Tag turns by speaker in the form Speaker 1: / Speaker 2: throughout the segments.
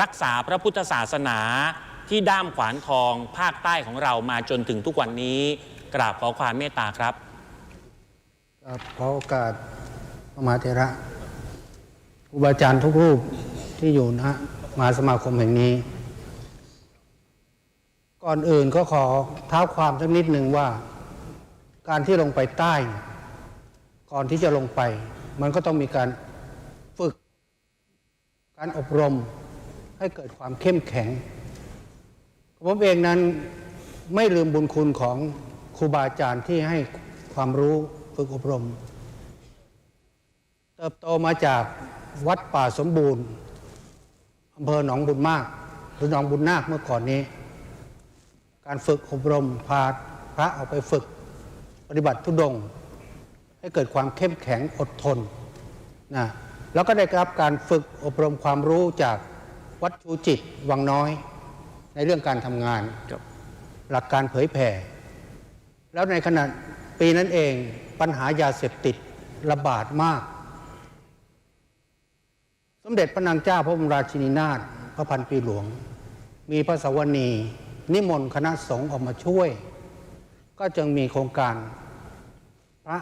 Speaker 1: รักษาพระพุทธศาสนาที่ด้ามขวานทองภาคใต้ของเรามาจนถึงทุกวันนี้ กราบขอความเมตตาครับ
Speaker 2: ขอโอกาสพระมหาเถระครูบาอาจารย์ทุกรูปที่อยู่นะมหาสมาคมแห่งนี้ ก่อนอื่นก็ขอท้าความสักนิดหนึ่งว่า การที่ลงไปใต้ ก่อนที่จะลงไป มันก็ต้องมีการฝึก การอบรม ให้เกิดความเข้มแข็งผมเองนั้นไม่ลืมบุญคุณของครูบาอาจารย์ที่ให้ความรู้ฝึกอบรม เติบโตมาจากวัดป่าสมบูรณ์อำเภอหนองบุญมาก หรือหนองบุญนาคเมื่อก่อนนี้ การฝึกอบรมพาพระออกไปฝึกปฏิบัติทุดง ให้เกิดความเข้มแข็งอดทนนะแล้วก็ได้รับการฝึกอบรมความรู้จาก วัดชูจิตวังน้อย ในเรื่องการทำงานหลักการเผยแผ่ แล้วในขณะปีนั้นเองปัญหายาเสพติดระบาดมาก สมเด็จพระนางเจ้าพระบรมราชินีนาถพระพันปีหลวง มีพระสวนีนิมนต์คณะสงฆ์ออกมาช่วย ก็จึงมีโครงการพระ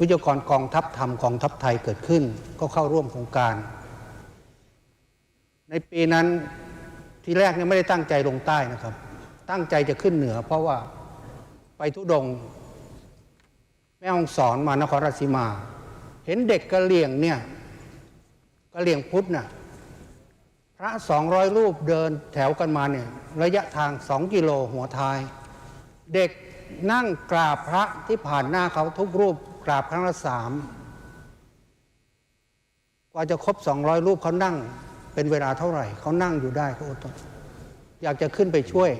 Speaker 2: วิจกรกองทัพธรรมกองทัพไทยเกิดขึ้น ก็เข้าร่วมโครงการ ในปีนั้นที่แรกเนี่ยไม่ได้ตั้งใจลงใต้นะครับ ตั้งใจจะขึ้นเหนือ เพราะว่าไปทุดง แม่ฮองสอนมานครราชสีมา เห็นเด็กกะเหลี่ยงเนี่ยกะเหลี่ยงพุทธน่ะพระสองร้อยรูปเดินแถวกันมาเนี่ยระยะทางสองกิโลหัวท้าย เด็กนั่งกราบพระที่ผ่านหน้าเขาทุกรูปกราบครั้งละสามกว่าจะครบสองร้อยรูปเขานั่ง เป็นเวลาเท่าไหร่ เขานั่งอยู่ได้เขาอดทนอยากจะขึ้นไปช่วย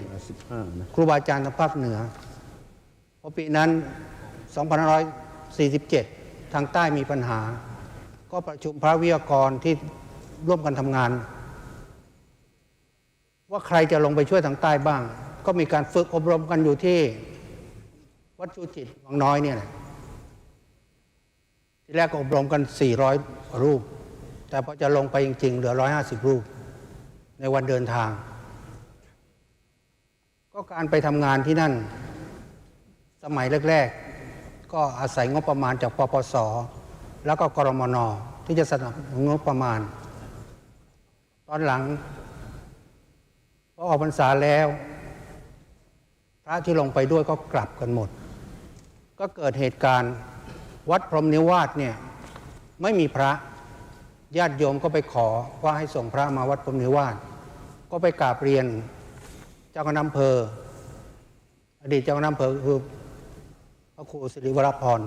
Speaker 2: ครูบาอาจารย์ทางภาคเหนือพอปีนั้น 2547 ทางใต้มีปัญหา ก็ประชุมพระวิทยากรที่ร่วมกันทำงาน ว่าใครจะลงไปช่วยทางใต้บ้าง ก็มีการฝึกอบรมกันอยู่ที่วัดชูจิตวังน้อยเนี่ยแหละที่แรกก็อบรมกัน 400รูป แต่พอจะลงไปจริง ๆ เหลือ 150 รูป ในวันเดินทาง ก็การไปทำงานที่นั่น สมัยแรก ๆ ก็อาศัยงบประมาณจากปปส แล้วก็กรมนที่จะสนับสนุนงบประมาณ ตอนหลังพอออกพรรษาแล้ว พระที่ลงไปด้วยก็กลับกันหมด ก็เกิดเหตุการณ์วัดพรหมนิวาสเนี่ยไม่มีพระ ญาติโยมก็ไปขอว่าให้ส่งพระมาวัดพรหมนิวาสก็ไปกราบเรียนเจ้าคณะอำเภอ อดีตเจ้าคณะอำเภอคือพระครูสิริวรพร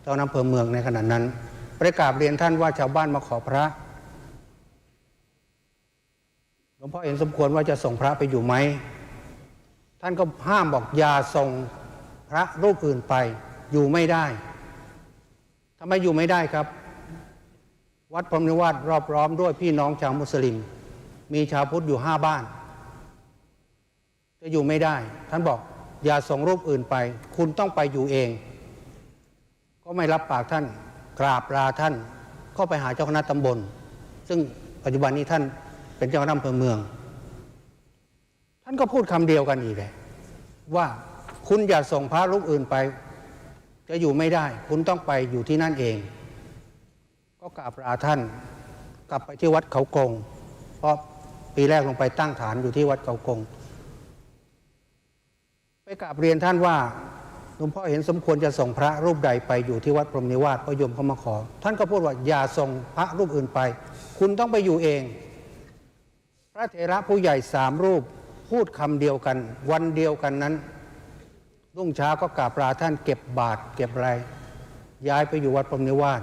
Speaker 2: เจ้าคณะอำเภอเมืองในขณะนั้นไปกราบเรียนท่านว่าชาวบ้านมาขอพระหลวงพ่อเห็นสมควรว่าจะส่งพระไปอยู่ไหม ท่านก็ห้ามบอกอย่าส่งพระรูปอื่นไปอยู่ไม่ได้ทำไมอยู่ไม่ได้ครับ วัดพรมนิวาสรอบร้อมด้วยพี่น้องชาวมุสลิม มีชาวพุทธอยู่ห้าบ้าน จะอยู่ไม่ได้ ท่านบอก อย่าส่งรูปอื่นไป คุณต้องไปอยู่เอง ก็ไม่รับปากท่าน กราบลาท่านก็ไปหาเจ้าคณะตำบล ซึ่งปัจจุบันนี้ท่านเป็นเจ้าคณะอำเภอเมือง ท่านก็พูดคำเดียวกันอีกเลยว่าคุณอย่าส่งพระรูปอื่นไป จะอยู่ไม่ได้ คุณต้องไปอยู่ที่นั่นเอง ก็กราบลาท่านกลับไปที่วัดเขากง เพราะปีแรกลงไปตั้งฐานอยู่ที่วัดเขากง ไปกราบเรียนท่านว่าหลวงพ่อเห็นสมควรจะส่งพระรูปใดไปอยู่ที่วัดพรหมนิวาสพระยมเขามาขอ ท่านก็พูดว่าอย่าส่งพระรูปอื่นไป คุณต้องไปอยู่เอง พระเถระผู้ใหญ่สามรูปพูดคำเดียวกัน วันเดียวกันนั้นรุ่งเช้าก็กราบลาท่านเก็บบาตรเก็บอะไรย้ายไปอยู่วัดพรหมนิวาส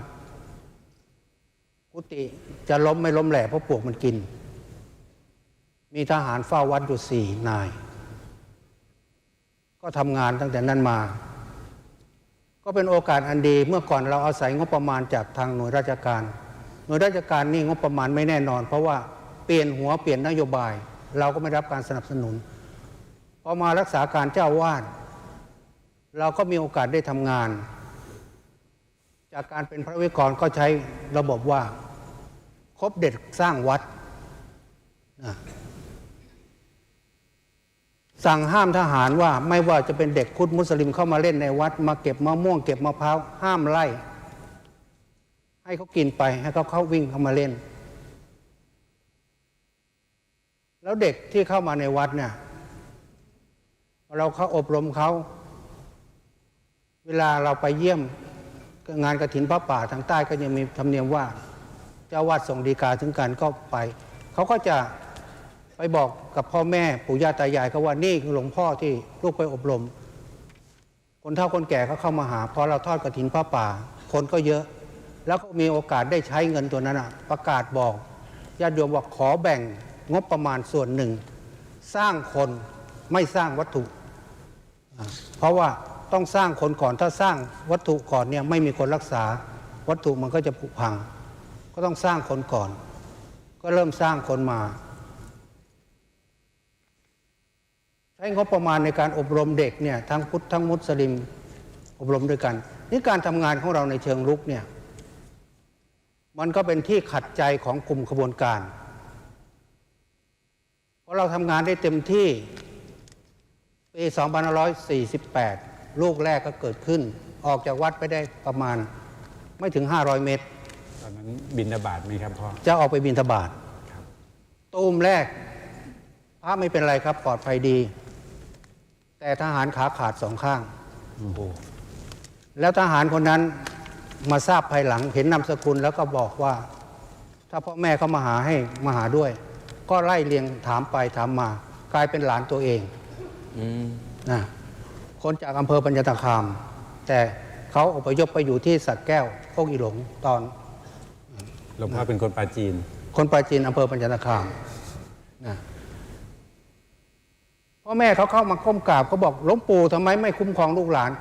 Speaker 2: กุฏิจะล้มไม่ล้มแหล่เพราะปวกมันกิน มีทหารเฝ้าวัดอยู่สี่นาย ก็ทำงานตั้งแต่นั้นมา ก็เป็นโอกาสอันดีเมื่อก่อนเราอาศัยงบประมาณจากทางหน่วยราชการ หน่วยราชการนี่งบประมาณไม่แน่นอน เพราะว่าเปลี่ยนหัวเปลี่ยนนโยบาย เราก็ไม่รับการสนับสนุนพอมารักษาการเจ้าวาดเราก็มีโอกาสได้ทำงาน จากการเป็นพระวิกรก็ใช้ระบบว่า ครบเด็ดสร้างวัด สั่งห้ามทหารว่าไม่ว่าจะเป็นเด็กคุดมุสลิมเข้ามาเล่นในวัด มาเก็บมะม่วงเก็บมะพร้าวห้ามไล่ ให้เขากินไปให้เขาเข้าวิ่งเข้ามาเล่น แล้วเด็กที่เข้ามาในวัดเนี่ยเราเขาอบรมเขาเวลาเราไปเยี่ยมงานกระถินพระป่าทางใต้ก็ยังมีธรรมเนียมว่า เจ้าวาดส่งดีกาถึงกันก็ไป เขาก็จะไปบอกกับพ่อแม่ปู่ย่าตายายเขาว่านี่คือหลวงพ่อที่ลูกไปอบรม คนเฒ่าคนแก่เขาเข้ามาหาพอเราทอดกระถินพระป่า คนก็เยอะ แล้วก็มีโอกาสได้ใช้เงินตัวนั้นอะประกาศบอกญาติโยมว่าขอแบ่งงบประมาณส่วนหนึ่ง สร้างคนไม่สร้างวัตถุ เพราะว่าต้องสร้างคนก่อนถ้าสร้างวัตถุก่อนเนี่ยไม่มีคนรักษาวัตถุมันก็จะผุพัง ก็ต้องสร้างคนก่อน ก็เริ่มสร้างคนมา ใช้งบประมาณในการอบรมเด็กเนี่ยทั้งพุทธทั้งมุสลิมอบรมด้วยกัน นี่การทำงานของเราในเชิงรุกเนี่ยมันก็เป็นที่ขัดใจของกลุ่มขบวนการเพราะเราทำงานได้เต็มที่ปี2548 ลูกแรกก็เกิดขึ้น ออกจากวัดไปได้ประมาณไม่ถึง 500 เมตร
Speaker 3: อนนั้นบินทบาทไหมครับพ่อ
Speaker 2: จะออกไปบินทบาทตูมแรกพระไม่เป็นไรครับปลอดภัยดี แต่ทหารขาขาดสองข้าง
Speaker 3: โอ้โห
Speaker 2: แล้วทหารคนนั้นมาทราบภายหลังเห็นนามสกุลแล้วก็บอกว่า ถ้าพ่อแม่เขามาหาให้มาหาด้วย ก็ไล่เลียงถามไปถามมา กลายเป็นหลานตัวเอง
Speaker 1: อืม
Speaker 2: นะคนจากอำเภอปัญญาตคาม แต่เขาอพยพไปอยู่ที่สักแก้วโคกอีหลงตอน
Speaker 3: หลวงพ่อเป็นคนปาจีน
Speaker 2: คนปราจีนอำเภอปัญญาตคามนะพ่อแม่เขาเข้ามาก้มกราบเขาบอกหลวงปู่ทำไมไม่คุ้มครองลูกหลาน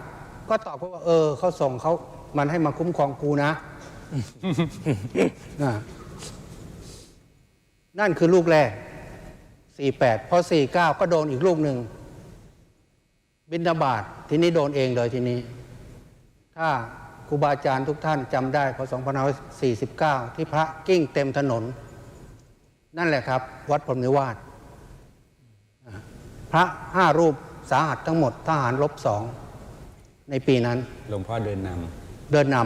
Speaker 2: ก็ตอบเขาว่า เออเขาส่งเขามันให้มาคุ้มครองกูนะนะนั่นคือลูกแรก 48 พอ 49 ก็โดนอีกลูกหนึ่ง บินดาบาตทีนี้โดนเองเลยทีนี้ ถ้า ครูบาอาจารย์ทุกท่านจำได้พศ2549 ที่พระกิ้งเต็มถนน นั่นแหละครับ วัดพรหมนิวาสอ่าพระห้ารูปสาหัสทั้งหมดทหารลบสอง ในปีนั้น
Speaker 3: หลวงพ่อเดินน
Speaker 2: เดินน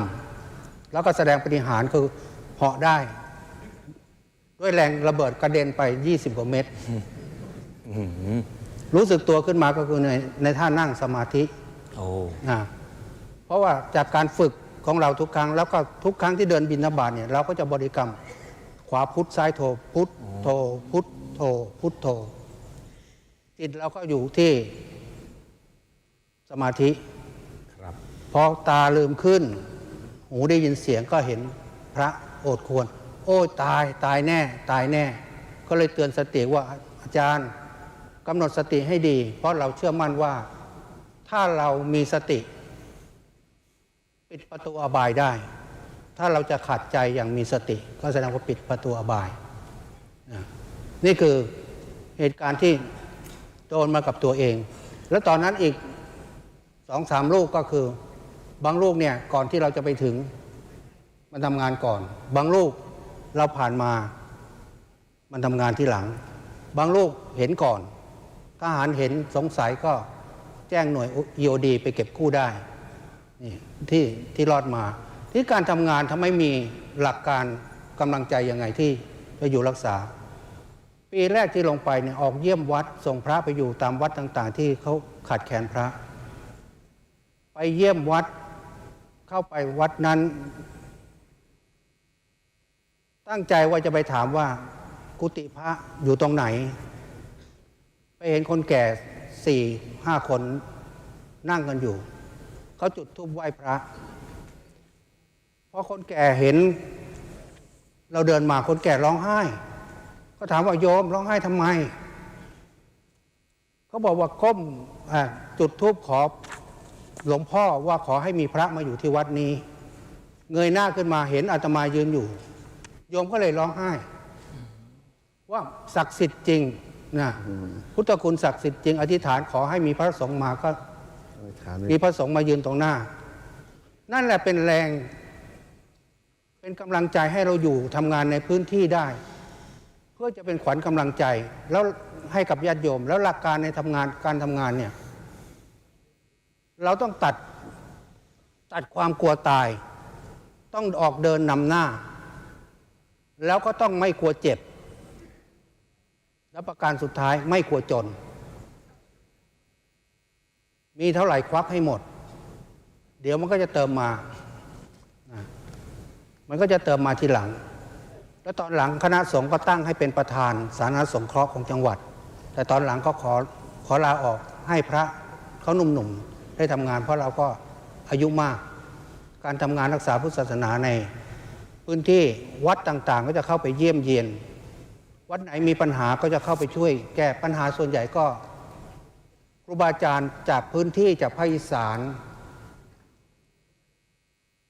Speaker 2: ำแล้วก็แสดงปฏิหารย์คือเหาะได้ ด้วยแรงระเบิดกระเด็นไป 20 กว่าเมตร รู้สึกตัวขึ้นมาก็คือในในท่านั่งสมาธิ
Speaker 1: โอ้
Speaker 2: นะ เพราะว่าจากการฝึกของเราทุกครั้ง แล้วก็ทุกครั้งที่เดินบินบาตเนี่ยเราก็จะบริกรรม ขวาพุทธซ้ายโทพุทธโทพุทธโทพุทธโทจิตเราก็อยู่ที่สมาธิำ
Speaker 3: ครับ
Speaker 2: พอตาลืมขึ้น หูได้ยินเสียงก็เห็นพระโอดควร โอ้ยตายตายแน่ ตายแน่ ก็เลยเตือนสติว่าอาจารย์กำหนดสติให้ดี เพราะเราเชื่อมั่นว่า ถ้าเรามีสติ ปิดประตูอบายได้ ถ้าเราจะขัดใจอย่างมีสติ ก็แสดงว่าปิดประตูอบาย นี่คือเหตุการณ์ที่โดนมากับตัวเอง แล้วตอนนั้นอีกสองสามลูกก็คือบางลูกเนี่ยก่อนที่เราจะไปถึงมันทำงานก่อน บางลูกเราผ่านมา มันทำงานที่หลัง บางลูกเห็นก่อนทหารเห็นสงสัยก็แจ้งหน่วย EOD ไปเก็บกู้ได้ นี่ที่ที่รอดมา ที่การทำงานทำให้มีหลักการกำลังใจยังไงที่ไปอยู่รักษา ปีแรกที่ลงไปเนี่ยออกเยี่ยมวัดส่งพระไปอยู่ตามวัดต่าง ๆ ที่เขาขาดแคลนพระ ไปเยี่ยมวัดเข้าไปวัดนั้น ตั้งใจว่าจะไปถามว่ากุฏิพระอยู่ตรงไหน ไปเห็นคนแก่สี่ห้าคนนั่งกันอยู่ เขาจุดธูปไหว้พระพอคนแก่เห็น เราเดินมาคนแก่ร้องไห้ก็ถามว่าโยมร้องไห้ทำไมเขาบอกว่าก้มจุดธูปขอหลวงพ่อว่าขอให้มีพระมาอยู่ที่วัดนี้ เงยหน้าขึ้นมาเห็นอาตมายืนอยู่ โยมก็เลยร้องไห้ ว่าศักดิ์สิทธิ์จริงนะพุทธคุณศักดิ์สิทธิ์จริง อธิษฐานขอให้มีพระสงฆ์มาก็ มีพระสงฆ์มายืนตรงหน้า นั่นแหละเป็นแรง เป็นกำลังใจให้เราอยู่ทำงานในพื้นที่ได้พพื่อจะเป็นขวัญกำลังใจ แล้วให้กับญาติโยม แล้วหลักการในทำงานการทำงานเนี่ย เราต้องตัดตัดความกลัวตาย ต้องออกเดินนำหน้า แล้วก็ต้องไม่กลัวเจ็บ และประการสุดท้ายไม่กลัวจน มีเท่าไหร่ควักให้หมด เดี๋ยวมันก็จะเติมมา มันก็จะเติมมาทีหลัง แล้วตอนหลังคณะสงฆ์ก็ตั้งให้เป็นประธานสาธารณสงเคราะห์ของจังหวัด แต่ตอนหลังก็ขอขอลาออกให้พระเขาหนุ่มๆได้ทำงาน เพราะเราก็อายุมาก การทำงานรักษาพุทธศาสนาในพื้นที่วัดต่างๆ ก็จะเข้าไปเยี่ยมเยียน วัดไหนมีปัญหาก็จะเข้าไปช่วย แก้ปัญหาส่วนใหญ่ก็ รูบาอาจารย์จากพื้นที่จากภาคอีสาน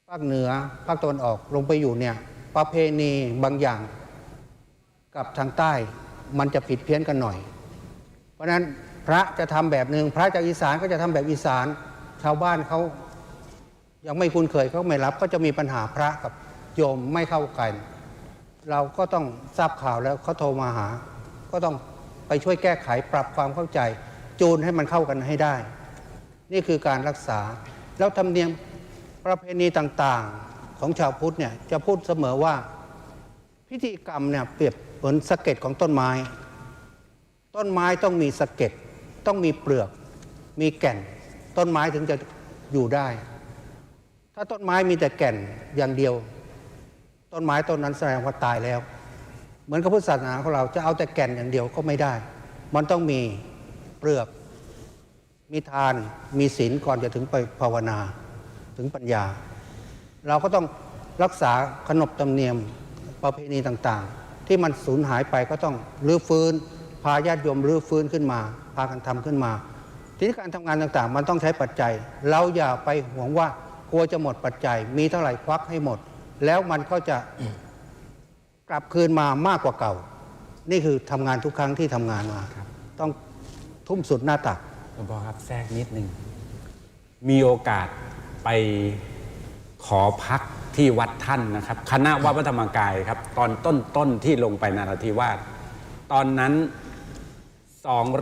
Speaker 2: ภาคเหนือภาคตะวันออกลงไปอยู่เนี่ยประเพณีบางอย่าง กับทางใต้มันจะผิดเพี้ยนกันหน่อย เพราะฉะนั้นพระจะทำแบบหนึ่งพระจากอีสานก็จะทำแบบอีสาน ชาวบ้านเขายังไม่คุ้นเคยเขาไม่รับก็จะมีปัญหาพระกับโยมไม่เข้ากัน เราก็ต้องทราบข่าวแล้วเขาโทรมาหา ก็ต้องไปช่วยแก้ไขปรับความเข้าใจ จูนให้มันเข้ากันให้ได้ นี่คือการรักษา แล้วธรรมเนียมประเพณีต่างๆของชาวพุทธเนี่ยจะพูดเสมอว่าพิธีกรรมเนี่ยเปรียบเหมือนสะเก็ดของต้นไม้ ต้นไม้ต้องมีสะเก็ดต้องมีเปลือก มีแก่น ต้นไม้ถึงจะอยู่ได้ ถ้าต้นไม้มีแต่แก่นอย่างเดียว ต้นไม้ต้นนั้นแสดงว่าตายแล้ว เหมือนกับพุทธศาสนาของเราจะเอาแต่แก่นอย่างเดียวก็ไม่ได้ มันต้องมี เปลือก มีทานมีศีลก่อนจะถึงไปภาวนาถึงปัญญา เราก็ต้องรักษาขนบธรรมเนียมประเพณีต่างๆ ที่มันสูญหายไปก็ต้องรื้อฟื้น พาญาติโยมรื้อฟื้นขึ้นมา พากันทำขึ้นมา ทีนี้การทำงานต่างๆ มันต้องใช้ปัจจัย เราอย่าไปห่วงว่ากลัวจะหมดปัจจัย มีเท่าไหร่ควักให้หมด แล้วมันก็จะกลับคืนมามากกว่าเก่า นี่คือทำงานทุกครั้งที่ทำงานมาต้อง ทุ่มสุดหน้าตัก
Speaker 3: หลวงพ่อครับแทรกนิดหนึ่งมีโอกาสไปขอพักที่วัดท่านนะครับ คณะวัดพระธรรมกายครับ ตอนต้นต้นๆที่ลงไปนาราธิวาสตอนนั้น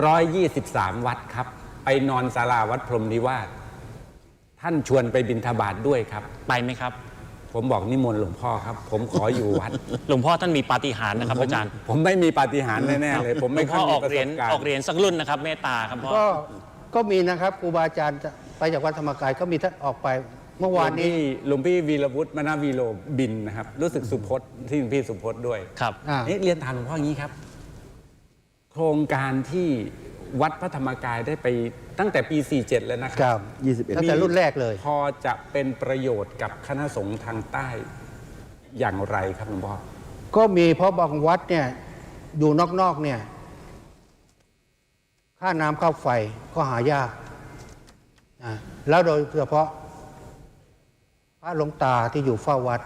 Speaker 3: 223 วัดครับ ไปนอนศาลาวัดพรหมนิวาสท่านชวนไปบิณฑบาตด้วยครับ
Speaker 1: ไปไหมครับ
Speaker 3: ผมบอกนิมนต์หลวงพ่อครับ ผมขออยู่วัด
Speaker 1: หลวงพ่อท่านมีปาฏิหาริย์นะครับ
Speaker 3: ผม
Speaker 1: อาจารย์
Speaker 3: ผมไม่มีปาฏิหาริย์แน่ๆเลย ผม
Speaker 1: หล
Speaker 3: ไม่
Speaker 1: วง
Speaker 3: ค่
Speaker 1: พ่
Speaker 3: อ
Speaker 1: อยอ
Speaker 3: มี
Speaker 1: อก
Speaker 3: ประ
Speaker 1: เหรี
Speaker 3: ส
Speaker 1: ยญ
Speaker 3: บการ
Speaker 1: ออกเหรี
Speaker 3: ณ์
Speaker 1: ยญสักรุ่นนะครับเมตตาครับพ่อ
Speaker 2: ก็ก็มีนะครับครูบาอาจารย์จะไปจากวัดธรรมกายก็มีท่านออกไปเมื่อวานนี้
Speaker 3: หลวงพี่วีรวุฒิมนาวีโรบินนะครับ รู้สึกสุพจน์ที่หลวงพี่สุพจน์ด้วย
Speaker 1: ครับ
Speaker 2: อ่า
Speaker 3: เอ๊ะเรียนถามหลวงพ่ออย่างนี้ครับ โครงการที่วัดพระธรรมกายได้ไป ตั้งแต่ปี 47 แล้วนะค
Speaker 2: ค
Speaker 3: รั
Speaker 2: รับตั้งแต่รุ่นแรกเลย
Speaker 3: พอจะเป็นประโยชน์กับคณะสงฆ์ทางใต้อย่างไรครับหลวงพ่อ
Speaker 2: ก็มีเพราะบางวัดเนี่ยอยู่นอกๆเนี่ย ค่าน้ำค่าไฟก็หายากนะแล้วโดยเฉพาะ พระหลวงตาที่อยู่เฝ้าวัด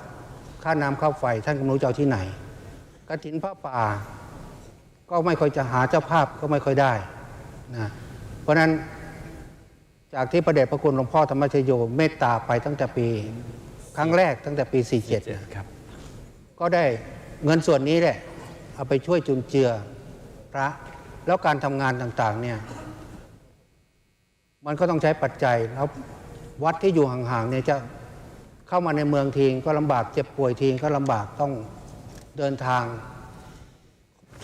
Speaker 2: ค่าน้ำค่าไฟ ท่านก็ไม่รู้จะเอาที่ไหนกฐินพระป่า ก็ไม่ค่อยจะหาเจ้าภาพก็ไม่ค่อยได้นะเพราะฉะนั้น จากที่ประเดชพระคุณหลวงพ่อธรรมชโยเมตตาไปตั้งแต่ปี ครั้งแรกตั้งแต่ปี 47นะ
Speaker 3: ครับ
Speaker 2: ก็ได้เงินส่วนนี้แหละเอาไปช่วยจุนเจือพระแล้วการทำงานต่างๆเนี่ยมันก็ต้องใช้ปัจจัยแล้ววัดที่อยู่ห่างๆเนี่ยจะเข้ามาในเมืองทีก็ลำบากเจ็บป่วยทีก็ลำบากต้องเดินทาง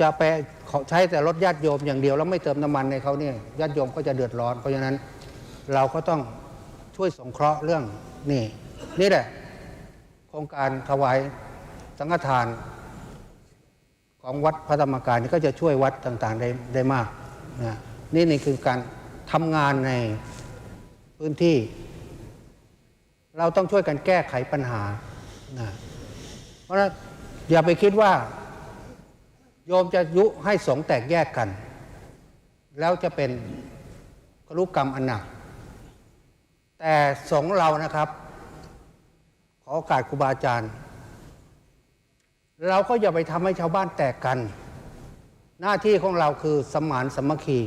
Speaker 2: จะไปขอใช้แต่รถญาติโยมอย่างเดียว แล้วไม่เติมน้ำมันในเขาเนี่ยญาติโยมก็จะเดือดร้อนเพราะฉะนั้น เราก็ต้องช่วยสงเคราะห์เรื่องนี่นี่แหละ โครงการถวายสังฆทานของวัดพระธรรมกายนี่ก็จะช่วยวัดต่างๆได้ได้มากนะนี่นี่คือการทำงานในพื้นที่ เราต้องช่วยกันแก้ไขปัญหานะเพราะฉะนั้นอย่าไปคิดว่า โยมจะยุให้สงแตกแยกกัน แล้วจะเป็นกรุกรรมอันหนัก แต่สงเรานะครับ ขอโอกาสครูบาอาจารย์ เราก็อย่าไปทำให้ชาวบ้านแตกกัน หน้าที่ของเราคือสมานสมัคคี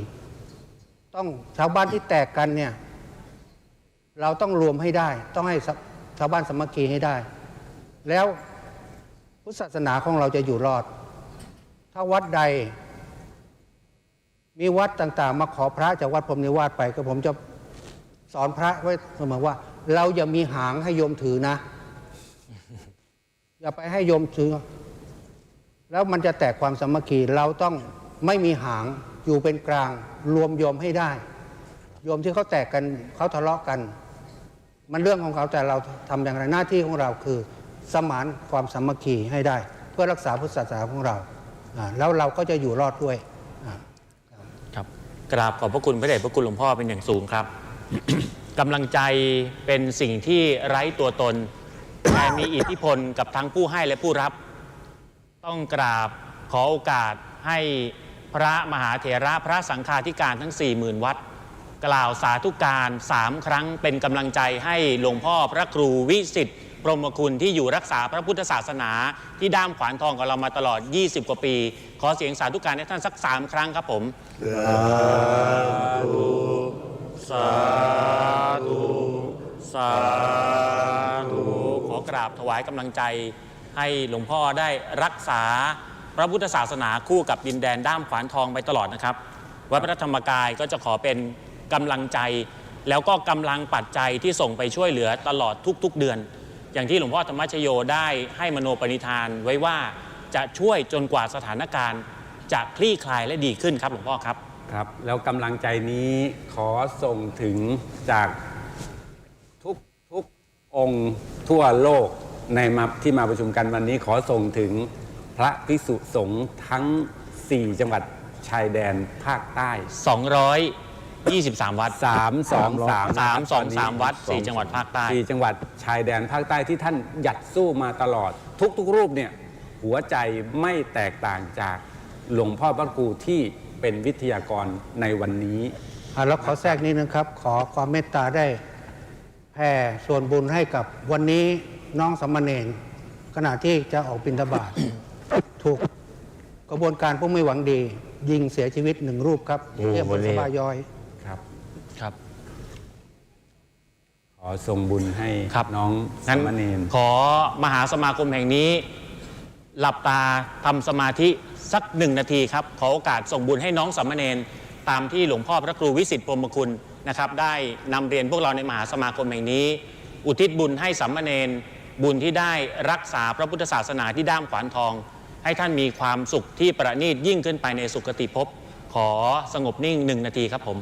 Speaker 2: ต้องชาวบ้านที่แตกกันเนี่ย เราต้องรวมให้ได้ ต้องให้ชาวบ้านสมัคคีให้ได้ แล้วพุทธศาสนาของเราจะอยู่รอด ถ้าวัดใดมีวัดต่างๆ มาขอพระจากวัดพรมนิวาสไปก็ผมจะ สอนพระไว้เสมอว่า เราอย่ามีหางให้โยมถือนะ อย่าไปให้โยมถือ แล้วมันจะแตกความสามัคคีเราต้องไม่มีหางอยู่เป็นกลาง รวมโยมให้ได้ โยมที่เขาแตกกันเขาทะเลาะกัน มันเรื่องของเขาแต่เราทำอย่างไรหน้าที่ของเราคือ สมานความสามัคคีให้ได้ เพื่อรักษาพุทธศาสนาของเราแล้วเราก็จะอยู่รอดด้วย
Speaker 1: ครับกราบขอบพระคุณพระเดชพระคุณหลวงพ่อเป็นอย่างสูงครับ กำลังใจเป็นสิ่งที่ไร้ตัวตน แต่มีอิทธิพลกับทั้งผู้ให้และผู้รับ ต้องกราบขอโอกาสให้พระมหาเถระพระสังฆาธิการทั้ง 40,000 วัด กล่าวสาธุการสามครั้งเป็นกำลังใจให้หลวงพ่อพระครูวิสิทธิ์พรหมคุณที่อยู่รักษาพระพุทธศาสนา ที่ด้ามขวานทองกับเรามาตลอด 20 กว่าปี ขอเสียงสาธุการให้ท่านสักสามครั้งครับผมสาธุ สาธุสาธุขอกราบถวายกำลังใจให้หลวงพ่อได้รักษาพระพุทธศาสนาคู่กับดินแดนด้ามขวานทองไปตลอดนะครับ วัดพระธรรมกายก็จะขอเป็นกำลังใจ แล้วก็กำลังปัจจัยที่ส่งไปช่วยเหลือตลอดทุก ๆ เดือน อย่างที่หลวงพ่อธรรมชโยได้ให้มโนปณิธานไว้ว่าจะช่วยจนกว่าสถานการณ์จะคลี่คลายและดีขึ้นครับหลวงพ่อครับ
Speaker 3: ครับ แล้วกำลังใจนี้ขอส่งถึงจากทุกทุกองค์ทั่วโลกในมาที่มาประชุมกันวันนี้ขอส่งถึงพระภิกษุสงฆ์ทั้ง 4 จังหวัดชายแดนภาคใต้
Speaker 1: 223 วัด
Speaker 3: 3 2 3
Speaker 1: สามสองสามวัดสี่จังหวัดภาคใต้
Speaker 3: สี่จังหวัดชายแดนภาคใต้ที่ท่านหยัดสู้มาตลอด ทุกๆรูปเนี่ยหัวใจไม่แตกต่างจากหลวงพ่อพระครูที่ เป็นวิทยากรในวันนี้
Speaker 2: อ่าแล้วขอแทรกนิดนึงครับ ขอความเมตตาได้แผ่ส่วนบุญให้กับวันนี้น้องสามเณรขณะที่จะออกบิณฑบาตถูกกระบวนการผู้ไม่หวังดี ยิงเสียชีวิตหนึ่งรูปครับ
Speaker 4: โอ้
Speaker 2: เรียก
Speaker 4: วั
Speaker 2: บน
Speaker 4: นนี้
Speaker 2: สบายย้อย
Speaker 3: ครับ
Speaker 1: ครับ
Speaker 3: ขอส่งบุญให้
Speaker 1: ครับ
Speaker 3: น้อง
Speaker 1: งั้
Speaker 3: สามเณร
Speaker 1: ขอมหาสมาคมแห่งนี้ หลับตาทำสมาธิสักหนึ่งนาทีครับ ขอโอกาสส่งบุญให้น้องสามเณรตามที่หลวงพ่อพระครูวิสิทธิ์พรมคุณนะครับ ได้นำเรียนพวกเราในมหาสมาคมแห่งนี้ อุทิศบุญให้สามเณรบุญที่ได้รักษาพระพุทธศาสนาที่ด้ามขวานทอง ให้ท่านมีความสุขที่ประณีตยิ่งขึ้นไปในสุคติภพขอสงบนิ่งหนึ่งนาทีครับผม